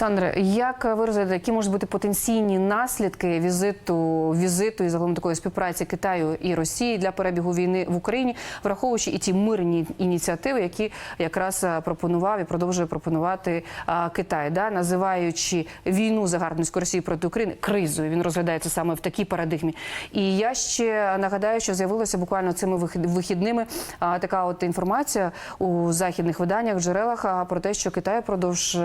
Олександре, як ви розглядаєте, які можуть бути потенційні наслідки візиту візиту і загалом такої співпраці Китаю і Росії для перебігу війни в Україні, враховуючи і ті мирні ініціативи, які якраз е, пропонував і продовжує пропонувати а, Китай, да називаючи війну загарбницької Росії проти України кризою. Він розглядається саме в такій парадигмі. І я ще нагадаю, що з'явилася буквально цими вихід- вихідними а, така от інформація у західних виданнях, джерелах про те, що Китай продовж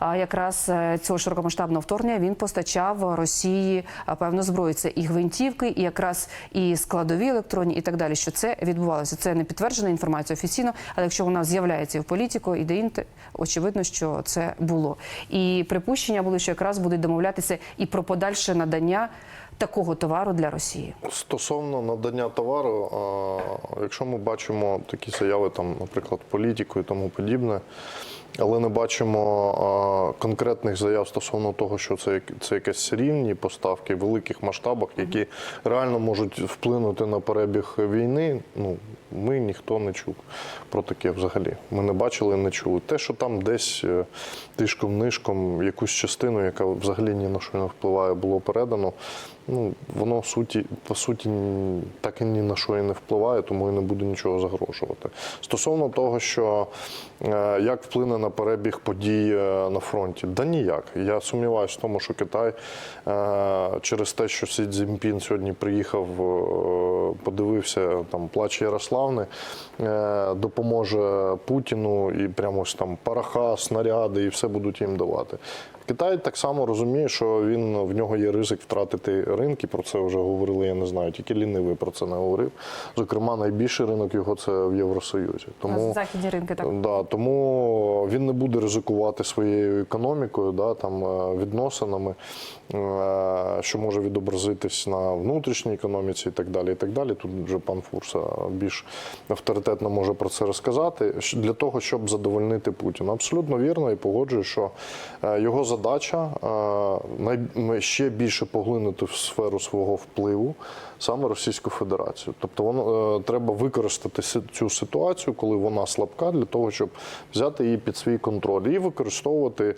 якраз е, цього широкомасштабного вторгнення він постачав Росії а, певну зброю. Це і гвинтівки, і якраз і складові електронні, і так далі. Що це відбувалося? Це не підтверджена інформація офіційно, але якщо вона з'являється в політику, і де інте, очевидно, що це було. І припущення були, що якраз будуть домовлятися і про подальше надання такого товару для Росії. Стосовно надання товару, якщо ми бачимо такі заяви, там, наприклад, політику і тому подібне, але не бачимо а, конкретних заяв стосовно того, що це, це якісь серійні поставки в великих масштабах, які реально можуть вплинути на перебіг війни. Ну ми ніхто не чув про таке взагалі. Ми не бачили, не чули. Те, що там десь е, тишком нишком якусь частину, яка взагалі ні на що не впливає, було передано. Ну воно в суті по суті так і ні на що і не впливає, тому і не буде нічого загрожувати. Стосовно того, що е, як вплине на перебіг подій е, на фронті, да ніяк. Я сумніваюся в тому, що Китай е, через те, що Сі Цзіньпін сьогодні приїхав, е, подивився там плач Ярославни, допоможе Путіну і прямо ось там параха, снаряди і все будуть їм давати. Китай так само розуміє, що він в нього є ризик втратити ринки. Про це вже говорили. Я не знаю, тільки лінивий про це не говорив. Зокрема, найбільший ринок його це в Євросоюзі. Тому Західні ринки так. Да, тому він не буде ризикувати своєю економікою, да, там, е, відносинами, е, що може відобразитись на внутрішній економіці і так далі. І так далі. Тут вже пан Фурса більш авторитетно може про це розказати. Для того, щоб задовольнити Путіна. Абсолютно вірно і погоджую, що е, його задача ще більше поглинути в сферу свого впливу саме Російську Федерацію. Тобто воно е, треба використати цю ситуацію, коли вона слабка, для того, щоб взяти її під свій контроль і використовувати,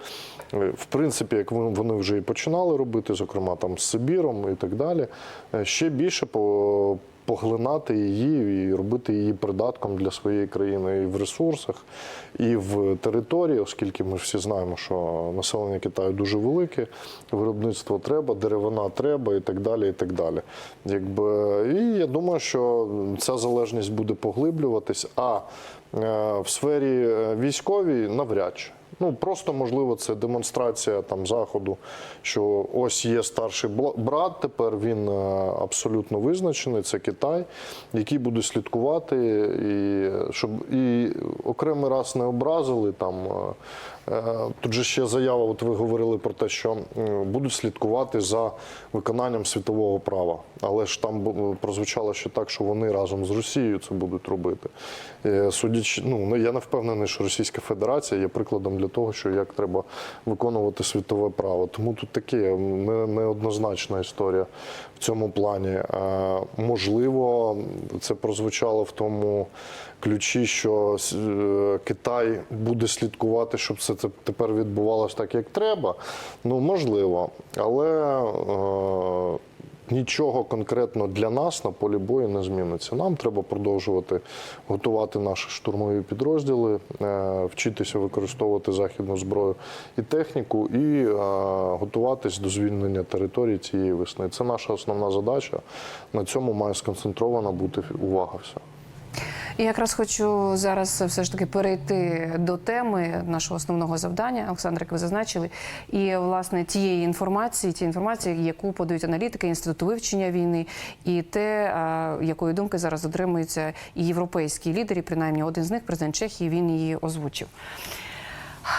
е, в принципі, як вони вони вже і починали робити, зокрема там з Сибіром і так далі, е, ще більше по. Поглинати її і робити її придатком для своєї країни і в ресурсах, і в території, оскільки ми всі знаємо, що населення Китаю дуже велике, виробництво треба, деревина треба і так далі. І так далі. Якби, і я думаю, що ця залежність буде поглиблюватись, а е, в сфері е, військовій навряд чи. Ну просто можливо це демонстрація там заходу, що ось є старший брат. Тепер він е, абсолютно визначений. Це Китай, який буде слідкувати, і щоб і окремий раз не образили там. Е, Тут же ще заява. От ви говорили про те, що будуть слідкувати за виконанням світового права. Але ж там прозвучало ще так, що вони разом з Росією це будуть робити. Е, Судячи, ну я не впевнений, що Російська Федерація є прикладом для того, що як треба виконувати світове право. Тому тут таке неоднозначна історія в цьому плані. Е, Можливо, це прозвучало в тому ключі, що е, Китай буде слідкувати, щоб це це тепер відбувалося так, як треба. Ну можливо, але. е, Нічого конкретно для нас на полі бою не зміниться. Нам треба продовжувати готувати наші штурмові підрозділи, е, вчитися використовувати західну зброю і техніку, і е, готуватись до звільнення території цієї весни. Це наша основна задача. На цьому має сконцентрована бути увага вся. І якраз хочу зараз все ж таки перейти до теми нашого основного завдання, Олександр, як ви зазначили, і власне тієї інформації, тієї інформації, яку подають аналітики інституту вивчення війни, і те, якої думки зараз дотримуються і європейські лідери, принаймні один з них, президент Чехії, він її озвучив.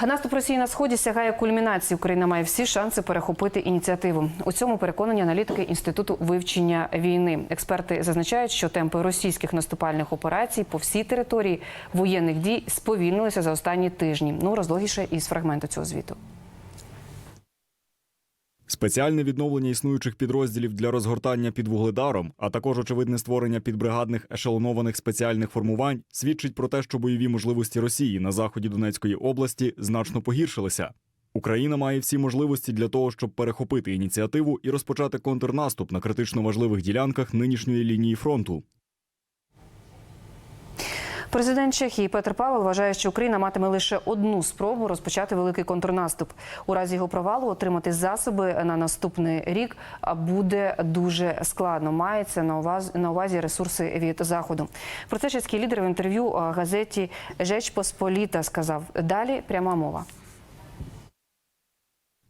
Наступ Росії на сході сягає кульмінації. Україна має всі шанси перехопити ініціативу. У цьому переконані аналітики інституту вивчення війни. Експерти зазначають, що темпи російських наступальних операцій по всій території воєнних дій сповільнилися за останні тижні. Ну розлогіше із фрагменту цього звіту. Спеціальне відновлення існуючих підрозділів для розгортання під вугледаром, а також очевидне створення підбригадних ешелонованих спеціальних формувань свідчить про те, що бойові можливості Росії на заході Донецької області значно погіршилися. Україна має всі можливості для того, щоб перехопити ініціативу і розпочати контрнаступ на критично важливих ділянках нинішньої лінії фронту. Президент Чехії Петр Павел вважає, що Україна матиме лише одну спробу розпочати великий контрнаступ. У разі його провалу отримати засоби на наступний рік буде дуже складно. Мається на увазі на увазі ресурси від заходу. Про це чеський лідер в інтерв'ю газеті Жеч Посполіта сказав. Далі пряма мова.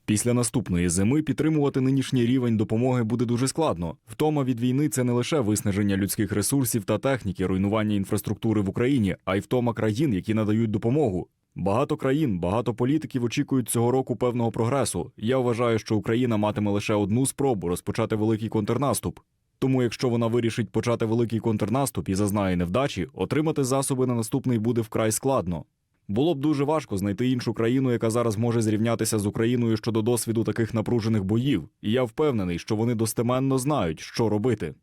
Після наступної зими підтримувати нинішній рівень допомоги буде дуже складно. Втома від війни це не лише виснаження людських ресурсів та техніки, руйнування інфраструктури в Україні, а й втома країн, які надають допомогу. Багато країн, багато політиків очікують цього року певного прогресу. Я вважаю, що Україна матиме лише одну спробу розпочати великий контрнаступ. Тому, якщо вона вирішить почати великий контрнаступ і зазнає невдачі, отримати засоби на наступний буде вкрай складно. Було б дуже важко знайти іншу країну, яка зараз може зрівнятися з Україною щодо досвіду таких напружених боїв, і я впевнений, що вони достеменно знають, що робити.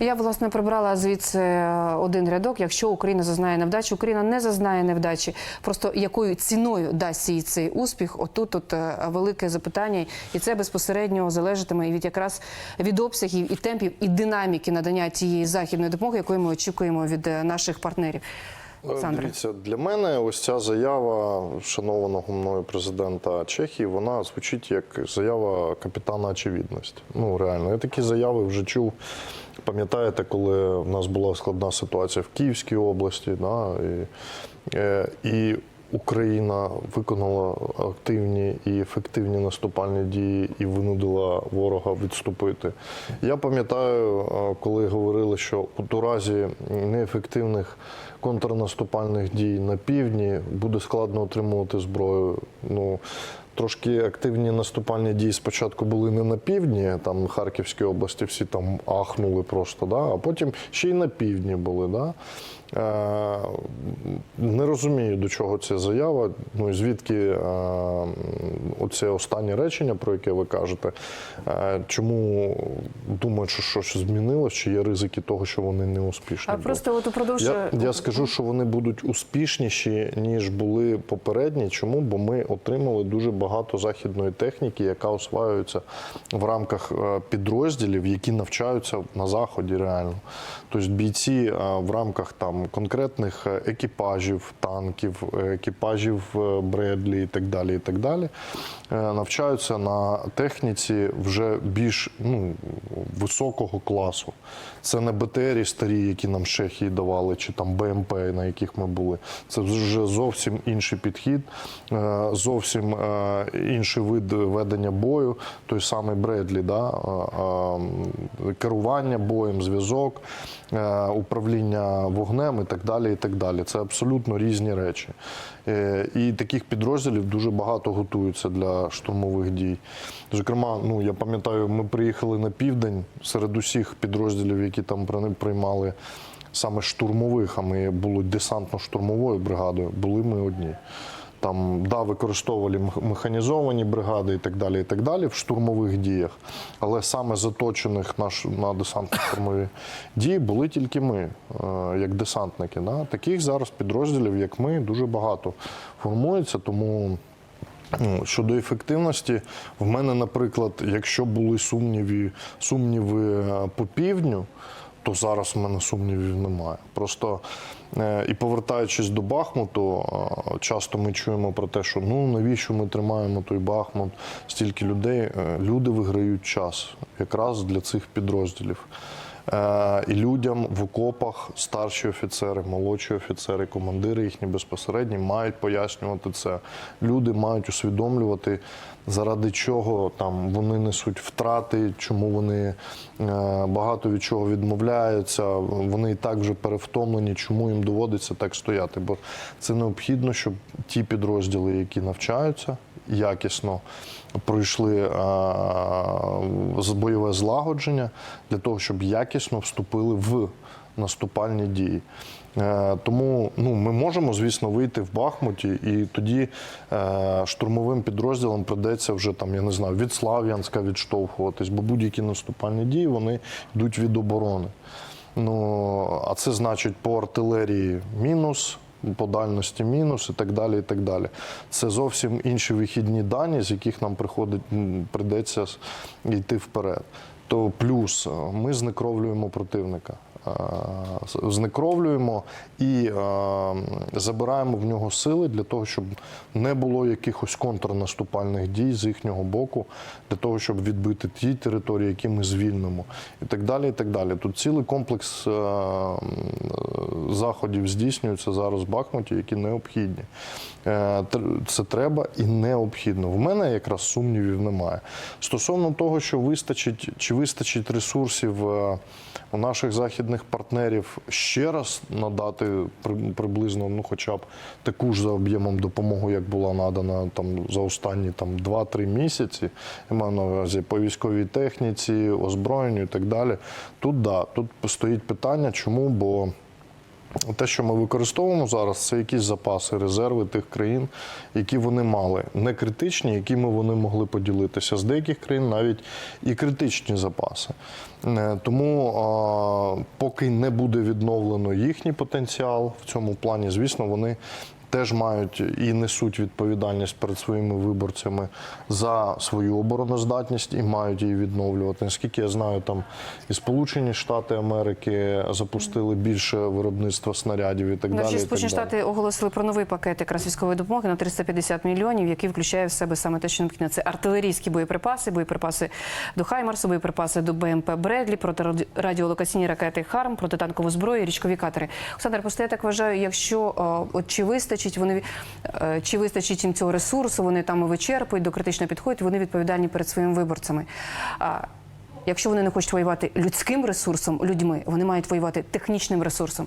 Я власне прибрала звідси е, один рядок. Якщо Україна зазнає невдачі, Україна не зазнає невдачі. Просто якою ціною дасть їй цей успіх? Отут от е, велике запитання, і це безпосередньо залежатиме і від якраз від обсягів і темпів і динаміки надання тієї західної допомоги, якої ми очікуємо від е, наших партнерів. Олександре. Дивіться, для мене ось ця заява шанованого мною президента Чехії, вона звучить як заява капітана очевидності. Ну реально, я такі заяви вже чув. Пам'ятаєте, коли в нас була складна ситуація в Київській області, да, і, е, і Україна виконала активні і ефективні наступальні дії і винудила ворога відступити. Я пам'ятаю, е, коли говорили, що у разі неефективних контрнаступальних дій на півдні буде складно отримувати зброю. Ну трошки активні наступальні дії спочатку були не на півдні, там Харківській області всі там ахнули просто, да? а потім ще й на півдні були. Да? Е, не розумію, до чого ця заява. Ну і звідки е, оце останнє речення, про яке ви кажете. Е, чому думають, що щось змінилось, чи є ризики того, що вони не успішні? А просто от упродовж Я, я скажу, що вони будуть успішніші, ніж були попередні. Чому? Бо ми отримали дуже багато західної техніки, яка осваюється в рамках підрозділів, які навчаються на заході реально. Тобто бійці в рамках там конкретних е, екіпажів, танків, е, екіпажів е, Бредлі і так далі. І так далі, навчаються на техніці вже більш ну, високого класу. Це не БТРі старі, які нам Чехії давали, чи там БМП, на яких ми були. Це вже зовсім інший підхід, зовсім інший вид ведення бою, той самий Бредлі, да? керування боєм, зв'язок, управління вогнем і так далі. І так далі. Це абсолютно різні речі. Е, І таких підрозділів дуже багато готуються для штурмових дій. Зокрема, ну я пам'ятаю, ми приїхали на південь серед усіх підрозділів, які там приймали саме штурмових, а ми були десантно-штурмовою бригадою, були ми одні. Там да, використовували механізовані бригади і так далі, і так далі в штурмових діях. Але саме заточених наш на десантно-штурмові дії були тільки ми, е, як десантники. Да? Таких зараз підрозділів, як ми, дуже багато формується, тому. Ну, Щодо ефективності, в мене, наприклад, якщо були сумніви, сумніви е, по півдню, то зараз в мене сумнівів немає. Просто е, і повертаючись до Бахмуту, е, часто ми чуємо про те, що ну навіщо ми тримаємо той Бахмут, стільки людей. Е, Люди виграють час якраз для цих підрозділів. Е, І людям в окопах старші офіцери, молодші офіцери, командири їхні безпосередні мають пояснювати це. Люди мають усвідомлювати, заради чого там вони несуть втрати, чому вони е, багато від чого відмовляються. Вони і так вже перевтомлені, чому їм доводиться так стояти. Бо це необхідно, щоб ті підрозділи, які навчаються якісно, пройшли е, бойове злагодження для того, щоб якісно вступили в наступальні дії. Е, Тому ну, ми можемо, звісно, вийти в Бахмуті, і тоді е, штурмовим підрозділам придеться вже там, я не знаю, від Слав'янська відштовхуватись, бо будь-які наступальні дії вони йдуть від оборони. Ну, а це значить по артилерії мінус, по дальності мінус і так далі. і так далі. Це зовсім інші вихідні дані, з яких нам приходить, прийдеться йти вперед. То плюс е, ми знекровлюємо противника. Е, Знекровлюємо і е, забираємо в нього сили для того, щоб не було якихось контрнаступальних дій з їхнього боку, для того, щоб відбити ті території, які ми звільнимо, і так далі. І так далі. Тут цілий комплекс е, заходів здійснюється зараз в Бахмуті, які необхідні. Це треба і необхідно. В мене якраз сумнівів немає. Стосовно того, що вистачить чи вистачить ресурсів у наших західних партнерів ще раз надати приблизно, ну хоча б таку ж за об'ємом допомогу, як була надана там за останні там 2-3 місяці. Я маю на увазі по військовій техніці, озброєнню і так далі. Тут да, тут стоїть питання, чому? Бо те, що ми використовуємо зараз, це якісь запаси, резерви тих країн, які вони мали, не критичні, якими вони могли поділитися. З деяких країн навіть і критичні запаси. Е, Тому поки не буде відновлено їхній потенціал в цьому плані, звісно, вони. Теж мають і несуть відповідальність перед своїми виборцями за свою обороноздатність і мають її відновлювати. Наскільки я знаю, там і Сполучені Штати Америки запустили більше виробництва снарядів і так До далі. Сполучені. Штати оголосили про новий пакет якраз військової допомоги на 350 мільйонів, який включає в себе саме те, що необхідно. Це артилерійські боєприпаси, боєприпаси до Хаймарсу, боєприпаси до БМП Бредлі, протирадіолокаційні ракети Харм, протитанкову зброю, річкові катери. Олександр, просто я так вважаю, якщо е, от чи вистачить вони е, чи вистачить їм цього ресурсу, вони там вичерпують, до критично підходять, вони відповідальні перед своїми виборцями. А Якщо вони не хочуть воювати людським ресурсом, людьми, вони мають воювати технічним ресурсом.